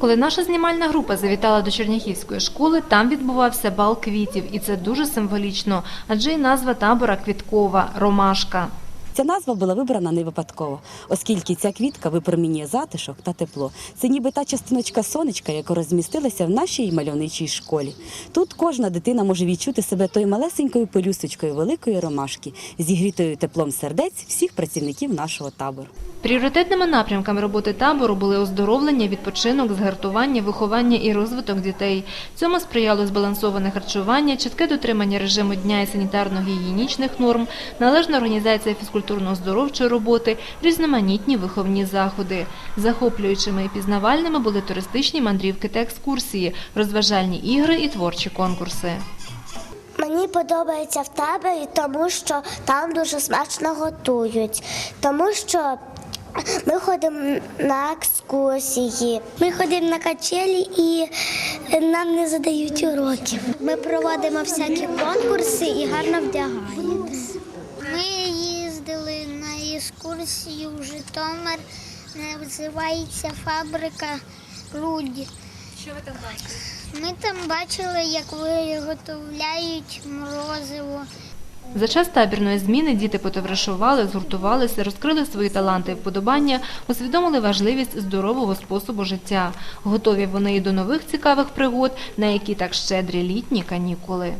Коли наша знімальна група завітала до Черняхівської школи, там відбувався бал квітів, і це дуже символічно, адже і назва табора квіткова ромашка. Ця назва була вибрана не випадково, оскільки ця квітка випромінює затишок та тепло. Це ніби та частиночка сонечка, яка розмістилася в нашій мальовничій школі. Тут кожна дитина може відчути себе тою малесенькою пелюсточкою великої ромашки, зігрітою теплом сердець всіх працівників нашого табору. Пріоритетними напрямками роботи табору були оздоровлення, відпочинок, згартування, виховання і розвиток дітей. Цьому сприяло збалансоване харчування, чітке дотримання режиму дня і санітарно-гігієнічних норм, належна організація фізкультурно-оздоровчої роботи, різноманітні виховні заходи. Захоплюючими і пізнавальними були туристичні мандрівки та екскурсії, розважальні ігри і творчі конкурси. Мені подобається в таборі, тому що там дуже смачно готують, тому що ми ходимо на екскурсії. Ми ходимо на качелі і нам не задають уроків. Ми проводимо всякі конкурси і гарно вдягаємось. Ми екскурсію в Житомир, називається фабрика Руді. Що ви там бачили? Ми там бачили, як виготовляють морозиво. За час табірної зміни діти потоваришували, згуртувалися, розкрили свої таланти і вподобання, усвідомили важливість здорового способу життя. Готові вони і до нових цікавих пригод, на які так щедрі літні канікули.